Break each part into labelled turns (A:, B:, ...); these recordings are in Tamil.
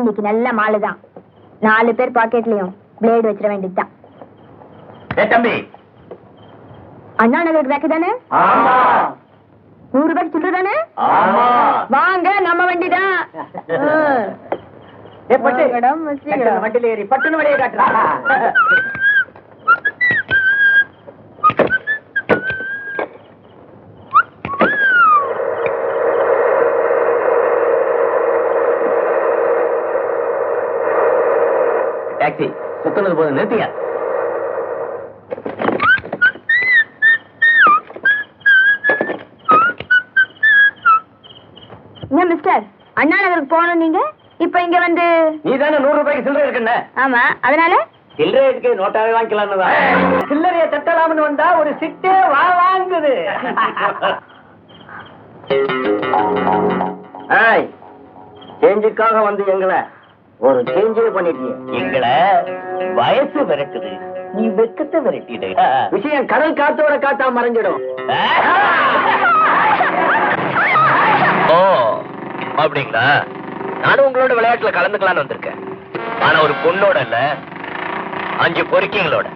A: இன்னைக்கு நல்ல மாலு தான் நாலு பேர் பாக்கெட்லயும் பிளேடு வச்சிட வேண்டியதுதான்.
B: தம்பி.
A: அண்ணா நகருக்கு பேக்கு தானே?
B: ஆமா.
A: நூறு ரூபாய்க்கு சில்லற தானே வாங்க நம்ம வண்டி தான்.
B: வண்டியில ஏறி பட்டுன்னு வெளியே காட்டுறா. டாக்ஸி. சுத்துனது போது நிறுத்தியா
A: என்ன மிஸ்டர் அண்ணா நகருக்கு போகணும் நீங்க? இப்ப இங்க வந்து
B: நீ தானே நூறு ரூபாய்க்கு சில்லறை இருக்குன்னு?
A: ஆமா அதனால?
B: சில்லறை எதுக்கு? நோட்டாவே வாங்கிக்கலாம்னு சில்லறைய தட்டலாம்னு வந்தா ஒரு சிட்டே வா வாங்குது. ஏய் சேஞ்சுக்காக வந்து எங்களை ஒரு சேஞ்சே பண்ணிட்டீங்க எங்களை வயசு விரட்டுது. நீ வெக்கத்தை விரட்டிடு. விஷயம் கடல் காத்தோட காத்தா மறைஞ்சிடும்.
C: ஓ அப்படிங்களா? நானும் உங்களோட விளையாட்டுல கலந்துக்கலாம்னு வந்திருக்கேன். ஆனா ஒரு பொண்ணோட இல்ல அஞ்சு பொறுக்கிங்களோட.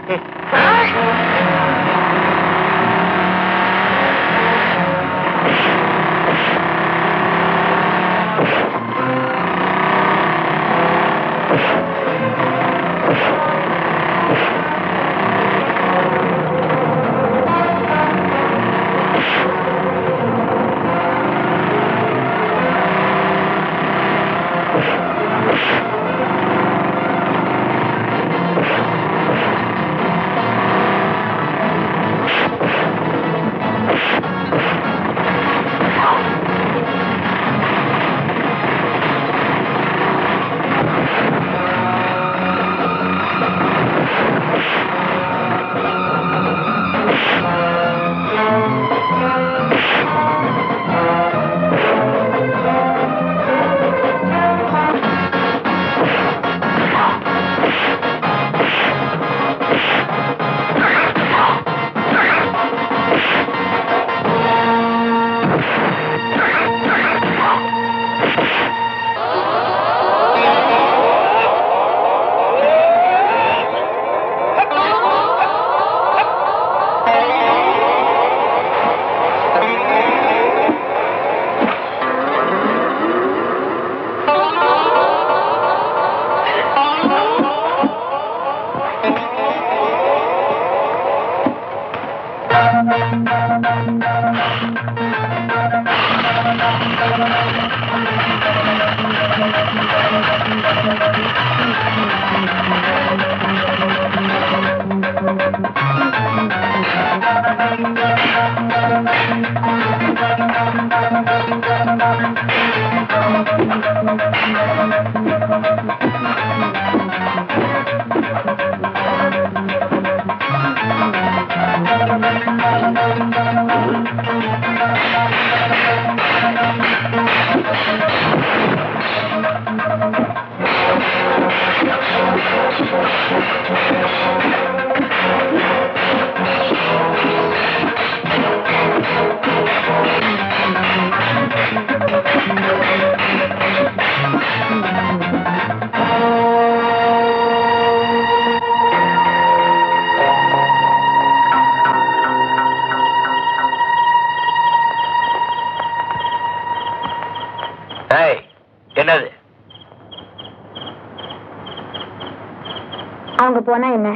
A: அவங்க போனா என்ன?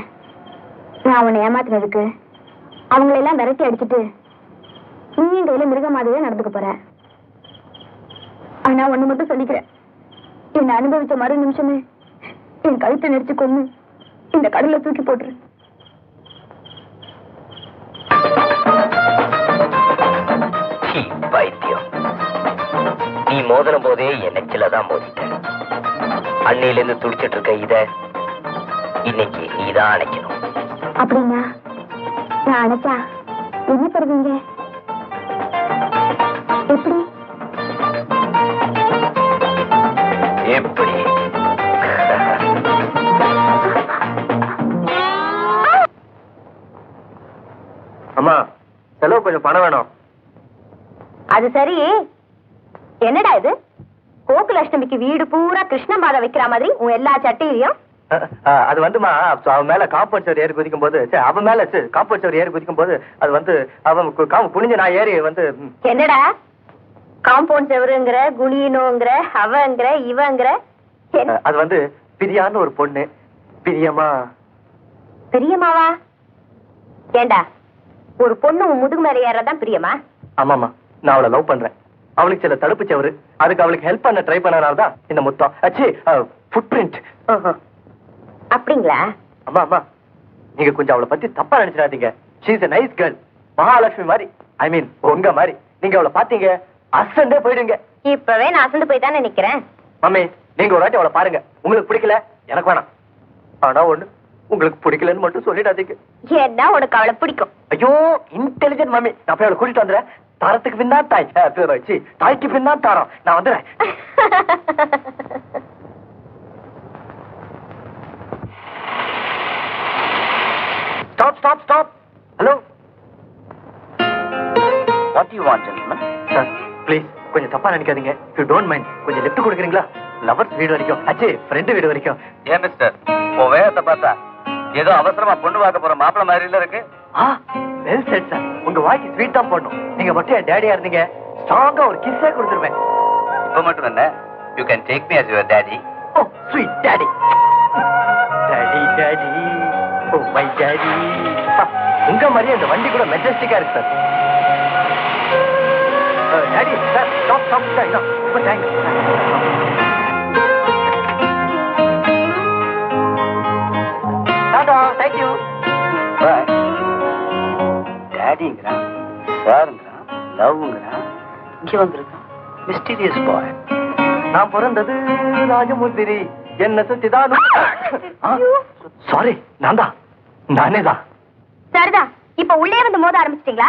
A: நான் அவனை ஏமாத்துனதுக்கு அவங்களெல்லாம் விரட்டி அடிச்சிட்டு நீயும் கையில மிருக மாதிரியே நடந்துக்க போற. ஆனா ஒண்ணு மட்டும் சொல்லிக்கிறேன். என்னை அனுபவிச்ச மறு நிமிஷமே என் கழுத்தை நெரிச்சு கொண்டு இந்த கடல்ல தூக்கி போட்டுரு.
C: பைத்தியம். நீ மோதலும் போதே என் நெச்சில தான் மோதிட்டேன் அன்னையில இருந்து துடிச்சிட்டு இருக்க இதை இன்னைக்கு நீதான் அணைக்கணும்.
A: அப்படின்னா நான் அணைச்சா என்ன தருவீங்க? எப்படி?
C: எப்படி?
B: அம்மா செலவு கொஞ்சம் பணம் வேணும்.
A: அது சரி. என்னடா இது?
D: கோகுலாஷ்டமிக்கு வீடு பூரா கிருஷ்ண மாதா வைக்கிற மாதிரி உன் எல்லா சட்டையிலையும்
B: அது வந்துமா? அவன் மேல காம்பவுண்ட் சவர் ஏறி குதிக்கும் போது அவன் மேல காம்பவுண்ட் சவர் ஏறி குதிக்கும் போது அது வந்து அவன் கு- காம்பு குனிஞ்சு நான் ஏறி வந்து
D: என்னடா? காம்பவுண்ட் செவருங்கிற குனியனுங்கிற அவங்கிற இவங்கிற?
B: அது வந்து பிரியான்னு ஒரு பொண்ணு. பிரியமா
D: பிரியமாவா ஏண்டா ஒரு பொண்ணு உன் முதுகு மேல ஏறதான் பிரியமா?
B: ஆமாமா நான் அவளை லவ் பண்றேன். அவளுக்கு சில தடுப்பு சவறு. அதுக்கு அவளுக்கு ஹெல்ப் பண்ண ட்ரை பண்ணனால தான் இந்த முத்தம். அச்சி ஃபுட் பிரிண்ட்
D: அப்படிங்களா?
B: அம்மா அம்மா நீங்க கொஞ்சம் அவளை பத்தி தப்பா நினைச்சிடாதீங்க. She's a nice girl Mahalakshmi மாதிரி. ஐ மீன் உங்க மாதிரி. நீங்க அவளை பாத்தீங்க அசண்டே போயிடுங்க.
D: இப்பவே நான் அசந்து போய் தானே நிக்கிறேன்
B: மம்மி நீங்க ஒரு வாட்டி அவளை பாருங்க. உங்களுக்கு பிடிக்கல? எனக்கு வேணாம். ஆனா ஒண்ணு உங்களுக்கு பிடிக்கலன்னு மட்டும் சொல்லிடாதீங்க.
D: ஏன்னா உனக்கு அவளை பிடிக்கும்.
B: ஐயோ இன்டெலிஜென்ட் மம்மி. நான் போய் அவளை கூட்டிட்டு வந்துடுறேன். தரத்துக்கு பின்னா தாய். தாய்க்கு பின்னா தாரம். நான் வந்துடுறேன். Stop stop stop hello
E: what you want gentleman
B: sir please கொஞ்சம் தப்பா நினைக்காதீங்க. யூ டோன்ட் மைண்ட் கொஞ்சம் லிஃப்ட் கொடுக்குறீங்களா? லவர்ஸ் வீடு வரைக்கும். அச்சே ஃப்ரெண்டு வீடு வரைக்கும்.
E: ஏன் மிஸ்டர் உன் வேகத்தை பார்த்தா ஏதோ அவசரமா பொண்ணு பார்க்க போற மாப்பிள்ள மாதிரி இல்ல இருக்கு.
B: ஆ வெல் செட் சார் உங்க வாய்க்கு ஸ்வீட் தான் போடணும். நீங்க மட்டும் என் டேடியா இருந்தீங்க. ஸ்ட்ராங்கா ஒரு கிஸ்ஸே கொடுத்துருவேன்.
E: இப்ப மட்டும் என்ன? You can take me as your daddy.
B: Oh sweet daddy daddy daddy daddy உங்க மாதிரியே இந்த வண்டி கூட மெஜஸ்டிக்கா இருக்கு sir daddy sir stop stop sir ரொம்ப thanks tata thank you
E: bye டேடிங்கிறான் சாருங்கிறான் லவ்ங்கிறான் இங்க வந்திருக்கான் மிஸ்டீரியஸ் பாய்
B: நான் பிறந்தது ராஜமுந்திரி. என்ன சுத்திதான் சாரி நான் தான் நானே தான்
D: சரிதான் இப்ப உள்ளே வந்து மோத ஆரம்பிச்சிட்டீங்களா?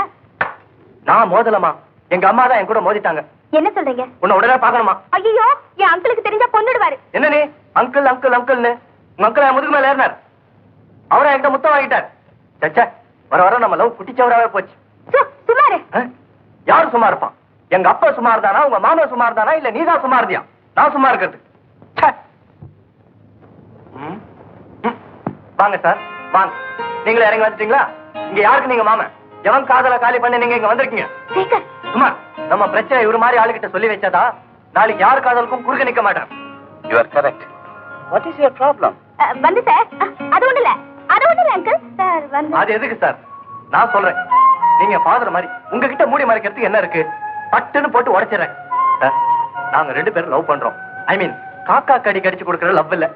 B: நான் மோதலமா எங்க அம்மா தான் என் கூட மோதிட்டாங்க.
D: என்ன சொல்றீங்க?
B: உன்னை உடனே பார்க்கணுமா?
D: ஐயோ என் அங்கிளுக்கு தெரிஞ்சா கொன்னுடுவாரு
B: என்ன நீ? அங்கிள் அங்கிள் அங்கிள்னு. உங்க அங்கிள் என் முதுகு மேல ஏறினார். அவரை என்கிட்ட முத்தம் வாங்கிட்டார். சச்சா வர வர நம்ம லவ் குட்டிச்சவராவே போச்சு.
D: சுமாரு?
B: யாரு சும்மா இருப்பான்? எங்க அப்பா சும்மா இருந்தானா உங்க மாமா சும்மா இருந்தானா இல்ல நீதான் சும்மா இருந்தியா நான் சும்மா இருக்கிறது. வாங்க சார். வாங்க. நீங்களே இறங்கி வந்துட்டீங்களா? இங்க யாருக்கு நீங்க மாமன்? எவன் காதல காலி பண்ணி நீங்க இங்க வந்திருக்கீங்க?
D: சேகர்
B: சும்மா நம்ம பிரச்சனை இவரு மாதிரி ஆளுகிட்ட சொல்லி வச்சாதா நாளைக்கு யார் காதலுக்கும் குறுக்க நிக்க மாட்டேன்
E: you are correct what is your problem
D: வந்து சார். அது ஒண்ணு இல்ல. அது ஒண்ணு இல்ல அங்கிள் சார் வந்து.
B: அது எதுக்கு சார்? நான் சொல்றேன். நீங்க ஃபாதர் மாதிரி உங்ககிட்ட மூடி மறைக்கிறதுக்கு என்ன இருக்கு? பட்டுன்னு போட்டு உடைச்சிடுறேன். சார் நாங்க ரெண்டு பேரும் லவ் பண்றோம். ஐ மீன் காக்கா கடி கடிச்சு கொடுக்கற லவ் இல்ல.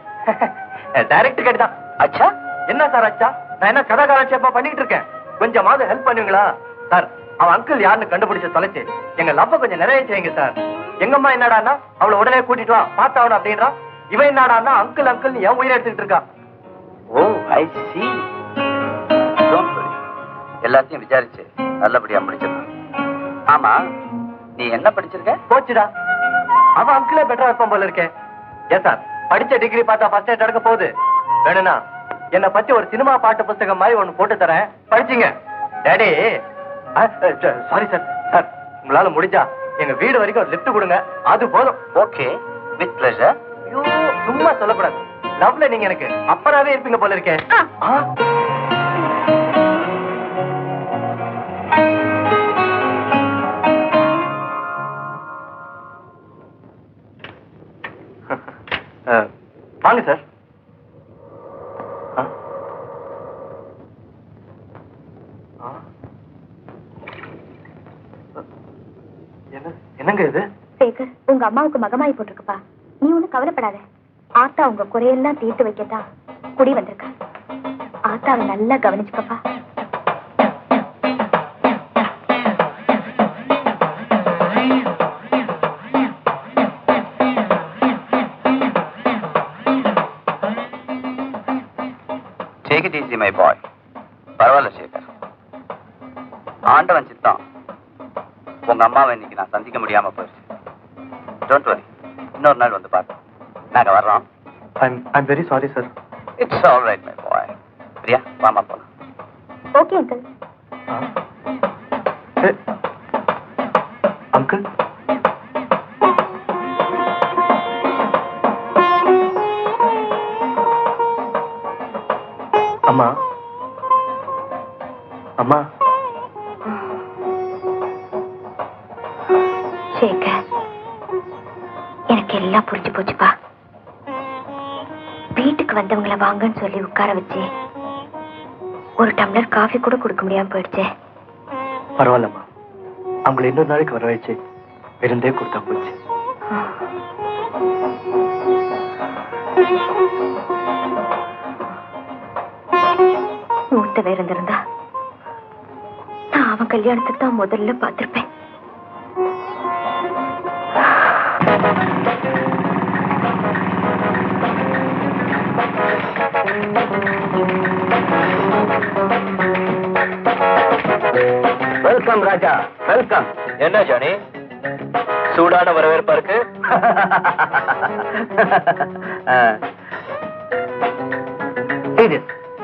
B: டைரக்ட் கடி தான்
E: அச்சா
B: என்ன சார் அச்சா நான் என்ன கதை காலட்சேப்பா பண்ணிட்டு இருக்கேன்? கொஞ்சமாவது ஹெல்ப் பண்ணுவீங்களா? சார் அவன் அங்கிள் யாருன்னு கண்டுபிடிச்சு தொலைச்சு எங்க லவ்வ கொஞ்சம் நிறைய செய்யுங்க சார். எங்கம்மா என்னடான்னா அவளை உடனே கூட்டிட்டு வா பார்த்தாவணும் அப்படின்றான் இவன் என்னடான்னா அங்கிள் அங்கிள் என் உயிரை எடுத்துக்கிட்டு இருக்கா.
E: ஓ ஐ சி எல்லாத்தையும் விசாரிச்சு நல்லபடியா முடிச்சிடலாம். ஆமா நீ என்ன படிச்சிருக்க?
B: போச்சுடா. அவன் அங்கிளே பெட்டரா இருப்பான் போல இருக்கேன் ஏன் சார் படிச்ச டிகிரி பார்த்தா ஃபர்ஸ்ட் எடுக்க போகுது. வேணும்னா என்னை பத்தி ஒரு சினிமா பாட்டு புத்தகம் மாதிரி ஒண்ணு போட்டு தரேன். படிச்சீங்க. டேடி சாரி சார் சார் உங்களால முடிஞ்சா எங்க வீடு வரைக்கும் ஒரு லிஃப்ட் கொடுங்க. அது போதும்.
E: ஓகே வித் பிளஷர்
B: ஐயோ சும்மா சொல்லக்கூடாது. லவ்ல நீங்க எனக்கு அப்பறாவே இருப்பீங்க போல இருக்கேன்
D: ஆ.
B: ஆ? அஹ், வாங்க சார் ஆ? ஆ? என்ன என்னங்க இது?
D: சேகர் உங்க அம்மாவுக்கு மகமாயி போட்டிருக்குப்பா. நீ ஒண்ணும் கவலைப்படாத. ஆத்தா உங்க குறையெல்லாம் தீர்த்து வைக்கத்தான் குடி வந்திருக்க. ஆத்தாவை நல்லா கவனிச்சுக்கப்பா.
E: Take it easy my boy பரவாயில்ல சேகர் ஆண்டவன் சித்தம். உங்க அம்மாவை இன்னைக்கு நான் சந்திக்க முடியாம போயிடுச்சு. டோன்ட் வரி இன்னொரு நாள் வந்து பார்ப்போம். நாங்க வர்றோம்.
B: I'm I'm very sorry sir
E: it's all right my boy Priya வாமா போலாம்.
D: ஓகே அங்கிள்
B: அங்கிள்
F: புரிஞ்சு போச்சுப்பா வீட்டுக்கு வந்தவங்கள வாங்கன்னு சொல்லி உட்கார வச்சு ஒரு டம்ளர் காஃபி கூட கொடுக்க முடியாம போயிடுச்சே.
G: பரவாயில்லம்மா. அவங்களை இன்னொரு நாளைக்கு வர வச்சு விருந்தே கொடுத்தா போச்சு.
F: மூத்த வேற இருந்திருந்தா. நான் அவன் கல்யாணத்துக்கு தான் முதல்ல பார்த்திருப்பேன்.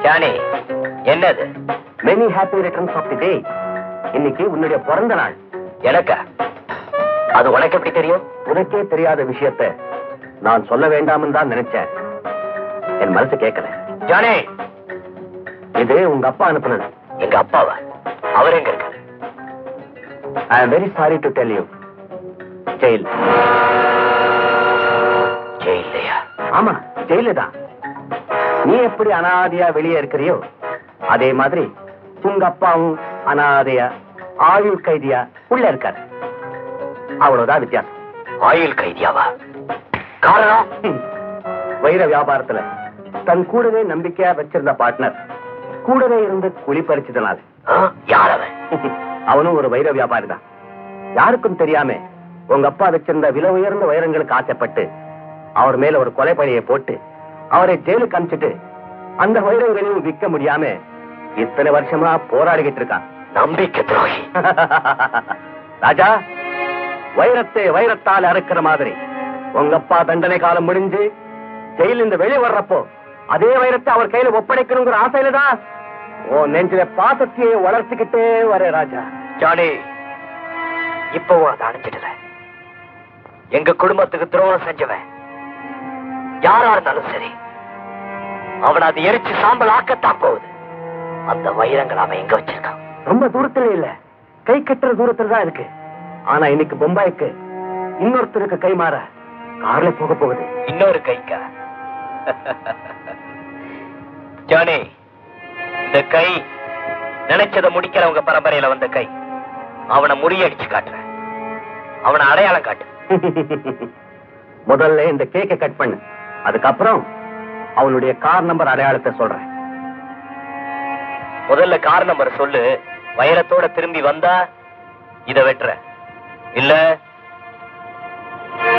C: ஜானி என்னது?
G: Many happy returns of the day இன்னைக்கு உன்னுடைய பிறந்த நாள்.
C: எனக்கா? அது உனக்கு எப்படி தெரியும்?
G: உனக்கே தெரியாத விஷயத்தை நான் சொல்ல வேண்டாம்னு தான் நினைச்சேன். என் மனசு கேட்கல
C: ஜானி
G: இது உங்க அப்பா அனுப்புனது.
C: எங்க அப்பாவா? அவர் எங்க இருக்காரு?
G: I am very sorry to tell you jail
C: ஜெயிலையா
G: ஆமா ஜெயிலு தான் நீ எப்படி அனாதையா வெளியே இருக்கிறியோ அதே மாதிரி உங்க அப்பாவும் அனாதையா ஆயுள் கைதியா உள்ள இருக்காரு. அவ்வளவுதான் வித்தியாசம்.
C: ஆயுள் கைதியாவா? காரணம்.
G: வைர வியாபாரத்துல தன் கூடவே நம்பிக்கையா வச்சிருந்த பார்ட்னர் கூடவே இருந்து குழி பறிச்சதுனால
C: ஆ, யார் அவன்?
G: அவனும் ஒரு வைர வியாபாரி தான் யாருக்கும் தெரியாம உங்க அப்பா வச்சிருந்த விலை உயர்ந்த வைரங்களுக்கு ஆசைப்பட்டு அவர் மேல ஒரு கொலை பழியை போட்டு அவரை ஜெயிலுக்கு அனுப்பிச்சிட்டு அந்த வைரங்களையும் விற்க முடியாம இத்தனை வருஷமா போராடிக்கிட்டு இருக்கான்
C: நம்பிக்கை துரோகி.
G: ராஜா வைரத்தை வைரத்தால் அறுக்கிற மாதிரி. உங்க அப்பா தண்டனை காலம் முடிஞ்சு ஜெயில இருந்து வெளியே வர்றப்போ அதே வைரத்தை அவர் கையில ஒப்படைக்கணுங்கிற ஆசையில தான் உன் நெஞ்சில பாசத்தையே வளர்த்துக்கிட்டே வரே ராஜா.
C: ஜானி இப்பவும் அதை அணைச்சிடல எங்க குடும்பத்துக்கு துரோகம் செஞ்சவன் யாரா இருந்தாலும் சரி அவனை அது எரிச்சு சாம்பல் ஆக்கத்தான் போகுது. அந்த வைரங்கள் அவன் எங்க வச்சிருக்கான்?
G: ரொம்ப தூரத்துல இல்ல. கை கட்டுற தூரத்துல தான் இருக்கு. ஆனா இன்னைக்கு பொம்பாய்க்கு இன்னொருத்தருக்கு கை மாற கார்ல போக போகுது.
C: இன்னொரு கைக்கா. ஜானி இந்த கை நினைச்சதை முடிக்கிறவங்க பரம்பரையில வந்த கை. அவனை முறியடிச்சு காட்டுறேன். அவனை அடையாளம் காட்டு.
G: முதல்ல இந்த கேக்கை கட் பண்ணு. அதுக்கப்புறம் அவனுடைய கார் நம்பர் அடையாளத்தை சொல்றேன்.
C: முதல்ல கார் நம்பர் சொல்லு வைரத்தோட திரும்பி வந்தா இத வெட்டுற. இல்ல